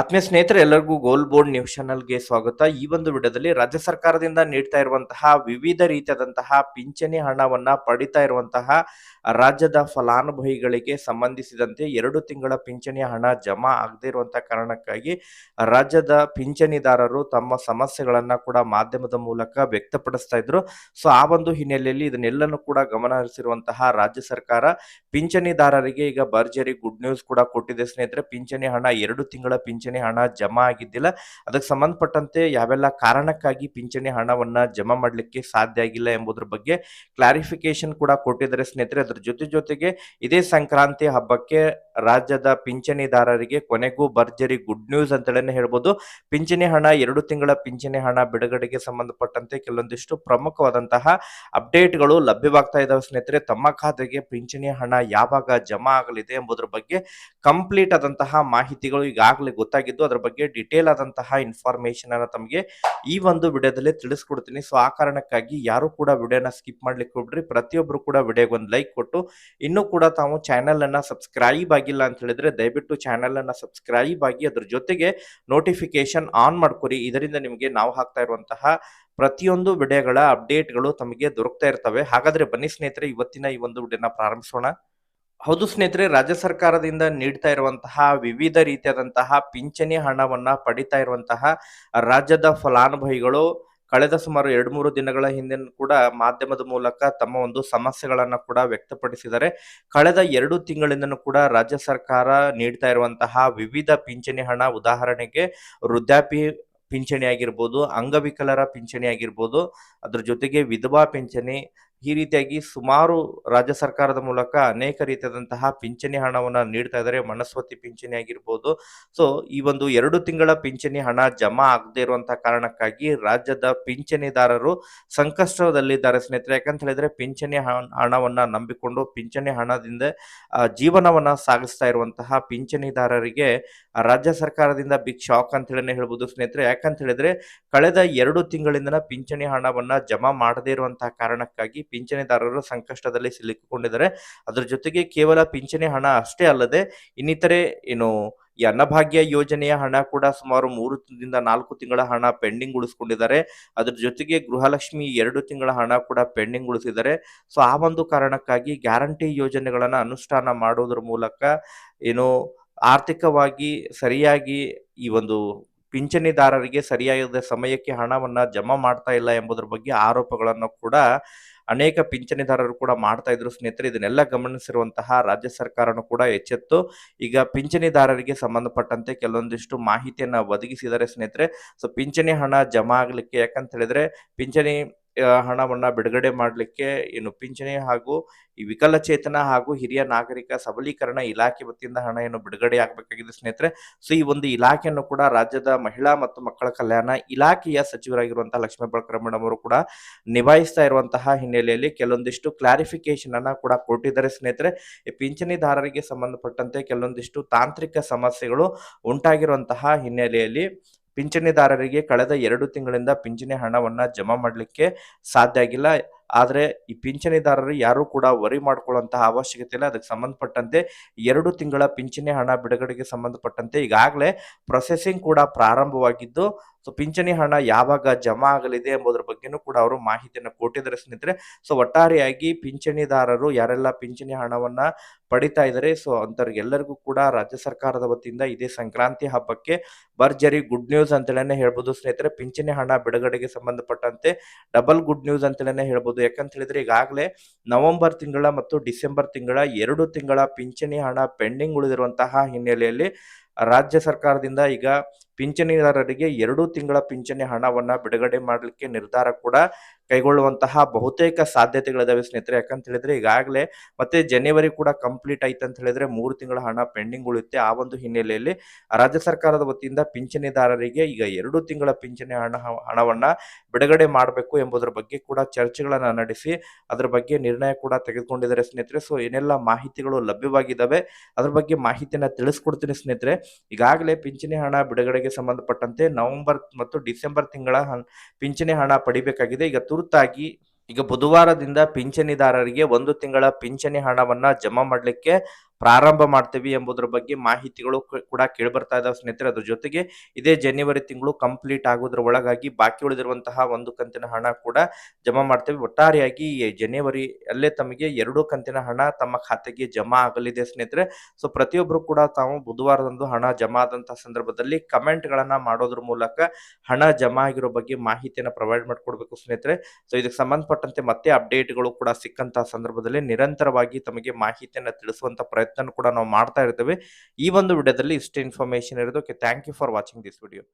ಆತ್ಮೀಯ ಸ್ನೇಹಿತರೆ, ಎಲ್ಲರಿಗೂ ಗೋಲ್ ಬೋರ್ಡ್ ನ್ಯೂಸ್ ಚಾನಲ್ಗೆ ಸ್ವಾಗತ. ಈ ಒಂದು ವಿಡಿಯೋದಲ್ಲಿ ರಾಜ್ಯ ಸರ್ಕಾರದಿಂದ ನೀಡ್ತಾ ಇರುವಂತಹ ವಿವಿಧ ರೀತಿಯಾದಂತಹ ಪಿಂಚಣಿ ಹಣವನ್ನ ಪಡಿತಾ ಇರುವಂತಹ ರಾಜ್ಯದ ಫಲಾನುಭವಿಗಳಿಗೆ ಸಂಬಂಧಿಸಿದಂತೆ ಎರಡು ತಿಂಗಳ ಪಿಂಚಣಿ ಹಣ ಜಮಾ ಆಗದೇ ಇರುವಂತಹ ಕಾರಣಕ್ಕಾಗಿ ರಾಜ್ಯದ ಪಿಂಚಣಿದಾರರು ತಮ್ಮ ಸಮಸ್ಯೆಗಳನ್ನ ಕೂಡ ಮಾಧ್ಯಮದ ಮೂಲಕ ವ್ಯಕ್ತಪಡಿಸ್ತಾ ಇದ್ರು. ಸೊ ಆ ಒಂದು ಹಿನ್ನೆಲೆಯಲ್ಲಿ ಇದನ್ನೆಲ್ಲನೂ ಕೂಡ ಗಮನ ಹರಿಸಿರುವಂತಹ ರಾಜ್ಯ ಸರ್ಕಾರ ಪಿಂಚಣಿದಾರರಿಗೆ ಈಗ ಭರ್ಜರಿ ಗುಡ್ ನ್ಯೂಸ್ ಕೂಡ ಕೊಟ್ಟಿದೆ ಸ್ನೇಹಿತರೆ. ಪಿಂಚಣಿ ಹಣ ಎರಡು ತಿಂಗಳ ಹಣ ಜಮಾ ಆಗಿದ್ದಿಲ್ಲ. ಅದಕ್ಕೆ ಸಂಬಂಧಪಟ್ಟಂತೆ ಯಾವೆಲ್ಲ ಕಾರಣಕ್ಕಾಗಿ ಪಿಂಚಣಿ ಹಣವನ್ನ ಜಮಾ ಮಾಡಲಿಕ್ಕೆ ಸಾಧ್ಯ ಆಗಿಲ್ಲ ಎಂಬುದ್ರ ಬಗ್ಗೆ ಕ್ಲಾರಿಫಿಕೇಶನ್ ಕೂಡ ಕೊಟ್ಟಿದ್ದಾರೆ ಸ್ನೇಹಿತರೆ. ಅದ್ರ ಜೊತೆ ಜೊತೆಗೆ ಇದೇ ಸಂಕ್ರಾಂತಿ ಹಬ್ಬಕ್ಕೆ ರಾಜ್ಯದ ಪಿಂಚಣಿದಾರರಿಗೆ ಕೊನೆಗೂ ಭರ್ಜರಿ ಗುಡ್ ನ್ಯೂಸ್ ಅಂತಲೇ ಹೇಳ್ಬೋದು. ಪಿಂಚಣಿ ಹಣ, ಎರಡು ತಿಂಗಳ ಪಿಂಚಣಿ ಹಣ ಬಿಡುಗಡೆಗೆ ಸಂಬಂಧಪಟ್ಟಂತೆ ಕೆಲವೊಂದಿಷ್ಟು ಪ್ರಮುಖವಾದಂತಹ ಅಪ್ಡೇಟ್ಗಳು ಲಭ್ಯವಾಗ್ತಾ ಇದಾವೆ ಸ್ನೇಹಿತರೆ. ತಮ್ಮ ಖಾತೆಗೆ ಪಿಂಚಣಿ ಹಣ ಯಾವಾಗ ಜಮಾ ಆಗಲಿದೆ ಎಂಬುದರ ಬಗ್ಗೆ ಕಂಪ್ಲೀಟ್ ಆದಂತಹ ಮಾಹಿತಿಗಳು ಈಗಾಗಲೇ ಗೊತ್ತಾಗಿದ್ದು ಅದರ ಬಗ್ಗೆ ಡಿಟೇಲ್ ಆದಂತಹ ಇನ್ಫಾರ್ಮೇಶನ್ ಅನ್ನ ತಮಗೆ ಈ ಒಂದು ವಿಡಿಯೋದಲ್ಲಿ ತಿಳಿಸ್ಕೊಡ್ತೀನಿ. ಸೊ ಆ ಕಾರಣಕ್ಕಾಗಿ ಯಾರು ಕೂಡ ವಿಡಿಯೋನ ಸ್ಕಿಪ್ ಮಾಡ್ಲಿಕ್ಕೆ ಹೋಗ್ರಿ ಪ್ರತಿಯೊಬ್ಬರು ಕೂಡ ವಿಡಿಯೋಗೆ ಒಂದು ಲೈಕ್ ಕೊಟ್ಟು, ಇನ್ನೂ ಕೂಡ ತಾವು ಚಾನೆಲ್ ಅನ್ನ ಸಬ್ಸ್ಕ್ರೈಬ್ ಆಗಿಲ್ಲ ಅಂತ ಹೇಳಿದ್ರೆ ದಯವಿಟ್ಟು ಚಾನೆಲ್ ಅನ್ನ ಸಬ್ಸ್ಕ್ರೈಬ್ ಆಗಿ ಅದ್ರ ಜೊತೆಗೆ ನೋಟಿಫಿಕೇಶನ್ ಆನ್ ಮಾಡ್ಕೊರಿ. ಇದರಿಂದ ನಿಮಗೆ ನಾವು ಹಾಕ್ತಾ ಇರುವಂತಹ ಪ್ರತಿಯೊಂದು ವಿಡಿಯೋಗಳ ಅಪ್ಡೇಟ್ಗಳು ತಮಗೆ ದೊರಕ್ತಾ ಇರ್ತವೆ. ಹಾಗಾದ್ರೆ ಬನ್ನಿ ಸ್ನೇಹಿತರೆ, ಇವತ್ತಿನ ಈ ಒಂದು ವಿಡಿಯೋನ ಪ್ರಾರಂಭಿಸೋಣ. ಹೌದು ಸ್ನೇಹಿತರೆ, ರಾಜ್ಯ ಸರ್ಕಾರದಿಂದ ನೀಡ್ತಾ ಇರುವಂತಹ ವಿವಿಧ ರೀತಿಯಾದಂತಹ ಪಿಂಚಣಿ ಹಣವನ್ನ ಪಡಿತಾ ಇರುವಂತಹ ರಾಜ್ಯದ ಫಲಾನುಭವಿಗಳು ಕಳೆದ ಸುಮಾರು ಎರಡು ಮೂರು ದಿನಗಳ ಹಿಂದೆ ಕೂಡ ಮಾಧ್ಯಮದ ಮೂಲಕ ತಮ್ಮ ಒಂದು ಸಮಸ್ಯೆಗಳನ್ನ ಕೂಡ ವ್ಯಕ್ತಪಡಿಸಿದ್ದಾರೆ. ಕಳೆದ ಎರಡು ತಿಂಗಳಿಂದನೂ ಕೂಡ ರಾಜ್ಯ ಸರ್ಕಾರ ನೀಡ್ತಾ ಇರುವಂತಹ ವಿವಿಧ ಪಿಂಚಣಿ ಹಣ ಉದಾಹರಣೆಗೆ ವೃದ್ಧಾಪಿ ಪಿಂಚಣಿ ಆಗಿರ್ಬೋದು ಅಂಗವಿಕಲರ ಪಿಂಚಣಿ ಆಗಿರ್ಬೋದು ಅದ್ರ ಜೊತೆಗೆ ವಿಧವಾ ಪಿಂಚಣಿ ಈ ರೀತಿಯಾಗಿ ಸುಮಾರು ರಾಜ್ಯ ಸರ್ಕಾರದ ಮೂಲಕ ಅನೇಕ ರೀತಿಯಾದಂತಹ ಪಿಂಚಣಿ ಹಣವನ್ನು ನೀಡ್ತಾ ಇದ್ದಾರೆ. ಮನಸ್ವತಿ ಪಿಂಚಣಿ ಆಗಿರ್ಬೋದು. ಸೊ ಈ ಒಂದು ಎರಡು ತಿಂಗಳ ಪಿಂಚಣಿ ಹಣ ಜಮಾ ಆಗದೆ ಇರುವಂತಹ ಕಾರಣಕ್ಕಾಗಿ ರಾಜ್ಯದ ಪಿಂಚಣಿದಾರರು ಸಂಕಷ್ಟದಲ್ಲಿದ್ದಾರೆ ಸ್ನೇಹಿತರೆ. ಯಾಕಂತ ಹೇಳಿದ್ರೆ ಪಿಂಚಣಿ ಹಣ- ಹಣವನ್ನ ನಂಬಿಕೊಂಡು ಪಿಂಚಣಿ ಹಣದಿಂದ ಜೀವನವನ್ನ ಸಾಗಿಸ್ತಾ ಇರುವಂತಹ ಪಿಂಚಣಿದಾರರಿಗೆ ರಾಜ್ಯ ಸರ್ಕಾರದಿಂದ ಬಿಗ್ ಶಾಕ್ ಅಂತ ಹೇಳಿ ಹೇಳ್ಬೋದು ಸ್ನೇಹಿತರೆ. ಯಾಕಂತ ಹೇಳಿದ್ರೆ, ಕಳೆದ ಎರಡು ತಿಂಗಳಿಂದ ಪಿಂಚಣಿ ಹಣವನ್ನ ಜಮಾ ಮಾಡದೇ ಇರುವಂತಹ ಕಾರಣಕ್ಕಾಗಿ ಪಿಂಚಣಿದಾರರು ಸಂಕಷ್ಟದಲ್ಲಿ ಸಿಲುಕಿಕೊಂಡಿದ್ದಾರೆ. ಅದರ ಜೊತೆಗೆ ಕೇವಲ ಪಿಂಚಣಿ ಹಣ ಅಷ್ಟೇ ಅಲ್ಲದೆ ಇನ್ನಿತರೆ ಏನು ಈ ಅನ್ನಭಾಗ್ಯ ಯೋಜನೆಯ ಹಣ ಕೂಡ ಸುಮಾರು ಮೂರು ತಿಂಗಳಿಂದ ನಾಲ್ಕು ತಿಂಗಳ ಹಣ ಪೆಂಡಿಂಗ್ ಉಳಿಸ್ಕೊಂಡಿದ್ದಾರೆ. ಅದ್ರ ಜೊತೆಗೆ ಗೃಹಲಕ್ಷ್ಮಿ ಎರಡು ತಿಂಗಳ ಹಣ ಕೂಡ ಪೆಂಡಿಂಗ್ ಉಳಿಸಿದ್ದಾರೆ. ಸೊ, ಆ ಒಂದು ಕಾರಣಕ್ಕಾಗಿ ಗ್ಯಾರಂಟಿ ಯೋಜನೆಗಳನ್ನು ಅನುಷ್ಠಾನ ಮಾಡೋದ್ರ ಮೂಲಕ ಏನು ಆರ್ಥಿಕವಾಗಿ ಸರಿಯಾಗಿ ಈ ಒಂದು ಪಿಂಚಣಿದಾರರಿಗೆ ಸರಿಯಾದ ಸಮಯಕ್ಕೆ ಹಣವನ್ನು ಜಮಾ ಮಾಡ್ತಾ ಇಲ್ಲ ಎಂಬುದರ ಬಗ್ಗೆ ಆರೋಪಗಳನ್ನು ಕೂಡ ಅನೇಕ ಪಿಂಚಣಿದಾರರು ಕೂಡ ಮಾಡ್ತಾ ಇದ್ರು. ಸ್ನೇಹಿತರೆ, ಇದನ್ನೆಲ್ಲ ಗಮನಿಸಿರುವಂತಹ ರಾಜ್ಯ ಸರ್ಕಾರನು ಕೂಡ ಎಚ್ಚೆತ್ತು. ಈಗ ಪಿಂಚಣಿದಾರರಿಗೆ ಸಂಬಂಧಪಟ್ಟಂತೆ ಕೆಲವೊಂದಿಷ್ಟು ಮಾಹಿತಿಯನ್ನ ಒದಗಿಸಿದ್ದಾರೆ ಸ್ನೇಹಿತರೆ. ಸೊ, ಪಿಂಚಣಿ ಹಣ ಜಮಾ ಆಗ್ಲಿಕ್ಕೆ ಯಾಕಂತ ಹೇಳಿದ್ರೆ, ಪಿಂಚಣಿ ಹಣವನ್ನ ಬಿಡುಗಡೆ ಮಾಡಲಿಕ್ಕೆ ಏನು ಪಿಂಚಣಿ ಹಾಗೂ ಈ ವಿಕಲಚೇತನ ಹಾಗೂ ಹಿರಿಯ ನಾಗರಿಕ ಸಬಲೀಕರಣ ಇಲಾಖೆ ವತಿಯಿಂದ ಹಣ ಏನು ಬಿಡುಗಡೆ ಆಗಬೇಕಾಗಿದೆ ಸ್ನೇಹಿತರೆ. ಸೊ ಈ ಒಂದು ಇಲಾಖೆಯನ್ನು ಕೂಡ ರಾಜ್ಯದ ಮಹಿಳಾ ಮತ್ತು ಮಕ್ಕಳ ಕಲ್ಯಾಣ ಇಲಾಖೆಯ ಸಚಿವರಾಗಿರುವಂತಹ ಲಕ್ಷ್ಮೀ ಬಳಕರ ಮೇಡಮ್ ಅವರು ಕೂಡ ನಿಭಾಯಿಸ್ತಾ ಇರುವಂತಹ ಹಿನ್ನೆಲೆಯಲ್ಲಿ ಕೆಲವೊಂದಿಷ್ಟು ಕ್ಲಾರಿಫಿಕೇಶನ್ ಅನ್ನ ಕೂಡ ಕೊಟ್ಟಿದ್ದಾರೆ ಸ್ನೇಹಿತರೆ. ಈ ಪಿಂಚಣಿದಾರರಿಗೆ ಸಂಬಂಧಪಟ್ಟಂತೆ ಕೆಲವೊಂದಿಷ್ಟು ತಾಂತ್ರಿಕ ಸಮಸ್ಯೆಗಳು ಉಂಟಾಗಿರುವಂತಹ ಹಿನ್ನೆಲೆಯಲ್ಲಿ ಪಿಂಚಣಿದಾರರಿಗೆ ಕಳೆದ ಎರಡು ತಿಂಗಳಿಂದ ಪಿಂಚಣಿ ಹಣವನ್ನು ಜಮಾ ಮಾಡಲಿಕ್ಕೆ ಸಾಧ್ಯ ಆಗಿಲ್ಲ. ಆದರೆ ಈ ಪಿಂಚಣಿದಾರರು ಯಾರು ಕೂಡ ವರಿ ಮಾಡ್ಕೊಳ್ಳುವಂತಹ ಅವಶ್ಯಕತೆ ಇಲ್ಲ. ಅದಕ್ಕೆ ಸಂಬಂಧಪಟ್ಟಂತೆ ಎರಡು ತಿಂಗಳ ಪಿಂಚಣಿ ಹಣ ಬಿಡುಗಡೆಗೆ ಸಂಬಂಧಪಟ್ಟಂತೆ ಈಗಾಗಲೇ ಪ್ರೊಸೆಸಿಂಗ್ ಕೂಡ ಪ್ರಾರಂಭವಾಗಿದ್ದು ಸೊ ಪಿಂಚಣಿ ಹಣ ಯಾವಾಗ ಜಮಾ ಆಗಲಿದೆ ಎಂಬುದರ ಬಗ್ಗೆನೂ ಕೂಡ ಅವರು ಮಾಹಿತಿಯನ್ನು ಕೊಟ್ಟಿದ್ದಾರೆ ಸ್ನೇಹಿತರೆ ಸೊ ಒಟ್ಟಾರೆಯಾಗಿ ಪಿಂಚಣಿದಾರರು ಯಾರೆಲ್ಲ ಪಿಂಚಣಿ ಹಣವನ್ನ ಪಡಿತಾ ಇದ್ದಾರೆ ಸೊ ಅಂಥವ್ರಿಗೆಲ್ಲರಿಗೂ ಕೂಡ ರಾಜ್ಯ ಸರ್ಕಾರದ ವತಿಯಿಂದ ಇದೇ ಸಂಕ್ರಾಂತಿ ಹಬ್ಬಕ್ಕೆ ಭರ್ಜರಿ ಗುಡ್ ನ್ಯೂಸ್ ಅಂತಲೇ ಹೇಳ್ಬೋದು ಸ್ನೇಹಿತರೆ. ಪಿಂಚಣಿ ಹಣ ಬಿಡುಗಡೆಗೆ ಸಂಬಂಧಪಟ್ಟಂತೆ ಡಬಲ್ ಗುಡ್ ನ್ಯೂಸ್ ಅಂತಲೇ ಹೇಳ್ಬೋದು ಯಾಕಂತ ಹೇಳಿದ್ರೆ ಈಗಾಗಲೇ ನವೆಂಬರ್ ತಿಂಗಳ ಮತ್ತು ಡಿಸೆಂಬರ್ ತಿಂಗಳ ಎರಡು ತಿಂಗಳ ಪಿಂಚಣಿ ಹಣ ಪೆಂಡಿಂಗ್ ಉಳಿದಿರುವಂತಹ ಹಿನ್ನೆಲೆಯಲ್ಲಿ ರಾಜ್ಯ ಸರ್ಕಾರದಿಂದ ಈಗ ಪಿಂಚಣಿದಾರರಿಗೆ ಎರಡು ತಿಂಗಳ ಪಿಂಚಣಿ ಹಣವನ್ನ ಬಿಡುಗಡೆ ಮಾಡಲಿಕ್ಕೆ ನಿರ್ಧಾರ ಕೂಡ ಕೈಗೊಳ್ಳುವಂತಹ ಬಹುತೇಕ ಸಾಧ್ಯತೆಗಳಿದಾವೆ ಸ್ನೇಹಿತರೆ. ಯಾಕಂತ ಹೇಳಿದ್ರೆ ಈಗಾಗಲೇ ಮತ್ತೆ ಜನವರಿ ಕೂಡ ಕಂಪ್ಲೀಟ್ ಆಯ್ತು ಅಂತ ಹೇಳಿದ್ರೆ ಮೂರು ತಿಂಗಳ ಹಣ ಪೆಂಡಿಂಗ್ ಉಳಿಯುತ್ತೆ. ಆ ಒಂದು ಹಿನ್ನೆಲೆಯಲ್ಲಿ ರಾಜ್ಯ ಸರ್ಕಾರದ ವತಿಯಿಂದ ಪಿಂಚಣಿದಾರರಿಗೆ ಈಗ ಎರಡು ತಿಂಗಳ ಪಿಂಚಣಿ ಹಣ, ಹಣವನ್ನ ಬಿಡುಗಡೆ ಮಾಡಬೇಕು ಎಂಬುದರ ಬಗ್ಗೆ ಕೂಡ ಚರ್ಚೆಗಳನ್ನ ನಡೆಸಿ ಅದರ ಬಗ್ಗೆ ನಿರ್ಣಯ ಕೂಡ ತೆಗೆದುಕೊಂಡಿದ್ದಾರೆ ಸ್ನೇಹಿತರೆ. ಸೊ ಏನೆಲ್ಲ ಮಾಹಿತಿಗಳು ಲಭ್ಯವಾಗಿದ್ದಾವೆ ಅದ್ರ ಬಗ್ಗೆ ಮಾಹಿತಿಯನ್ನ ತಿಳಿಸ್ಕೊಡ್ತೀನಿ ಸ್ನೇಹಿತರೆ. ಈಗಾಗಲೇ ಪಿಂಚಣಿ ಹಣ ಬಿಡುಗಡೆಗೆ ಸಂಬಂಧಪಟ್ಟಂತೆ ನವೆಂಬರ್ ಮತ್ತು ಡಿಸೆಂಬರ್ ತಿಂಗಳ ಪಿಂಚಣಿ ಹಣ ಪಡಿಬೇಕಾಗಿದೆ. ಈಗ ತುರ್ತಾಗಿ ಈಗ ಬುಧವಾರದಿಂದ ಪಿಂಚಣಿದಾರರಿಗೆ ಒಂದು ತಿಂಗಳ ಪಿಂಚಣಿ ಹಣವನ್ನ ಜಮಾ ಮಾಡಲಿಕ್ಕೆ ಪ್ರಾರಂಭ ಮಾಡ್ತೇವೆ ಎಂಬುದರ ಬಗ್ಗೆ ಮಾಹಿತಿಗಳು ಕೂಡ ಕೇಳಿಬರ್ತಾ ಇದಾವೆ ಸ್ನೇಹಿತರೆ. ಅದ್ರ ಜೊತೆಗೆ ಇದೇ ಜನವರಿ ತಿಂಗಳು ಕಂಪ್ಲೀಟ್ ಆಗೋದ್ರ ಒಳಗಾಗಿ ಬಾಕಿ ಉಳಿದಿರುವಂತಹ ಒಂದು ಕಂತಿನ ಹಣ ಕೂಡ ಜಮಾ ಮಾಡ್ತೇವೆ. ಒಟ್ಟಾರೆಯಾಗಿ ಜನವರಿ ಅಲ್ಲೇ ತಮಗೆ ಎರಡು ಕಂತಿನ ಹಣ ತಮ್ಮ ಖಾತೆಗೆ ಜಮಾ ಆಗಲಿದೆ ಸ್ನೇಹಿತರೆ. ಸೊ ಪ್ರತಿಯೊಬ್ಬರು ಕೂಡ ತಾವು ಬುಧವಾರದಂದು ಹಣ ಜಮಾ ಆದಂತಹ ಸಂದರ್ಭದಲ್ಲಿ ಕಮೆಂಟ್ ಗಳನ್ನ ಮಾಡೋದ್ರ ಮೂಲಕ ಹಣ ಜಮಾ ಆಗಿರೋ ಬಗ್ಗೆ ಮಾಹಿತಿಯನ್ನ ಪ್ರೊವೈಡ್ ಮಾಡಿಕೊಡ್ಬೇಕು ಸ್ನೇಹಿತರೆ. ಸೊ ಇದಕ್ಕೆ ಸಂಬಂಧಪಟ್ಟಂತೆ ಮತ್ತೆ ಅಪ್ಡೇಟ್ಗಳು ಕೂಡ ಸಿಕ್ಕಂತಹ ಸಂದರ್ಭದಲ್ಲಿ ನಿರಂತರವಾಗಿ ತಮಗೆ ಮಾಹಿತಿಯನ್ನು ತಿಳಿಸುವಂತ ಕೂಡ ನಾವು ಮಾಡ್ತಾ ಇರ್ತೇವೆ. ಈ ಒಂದು ವಿಡಿಯೋದಲ್ಲಿ ಇಷ್ಟು ಇನ್ಫಾರ್ಮೇಶನ್ ಇರೋದು. Okay thank you for watching this video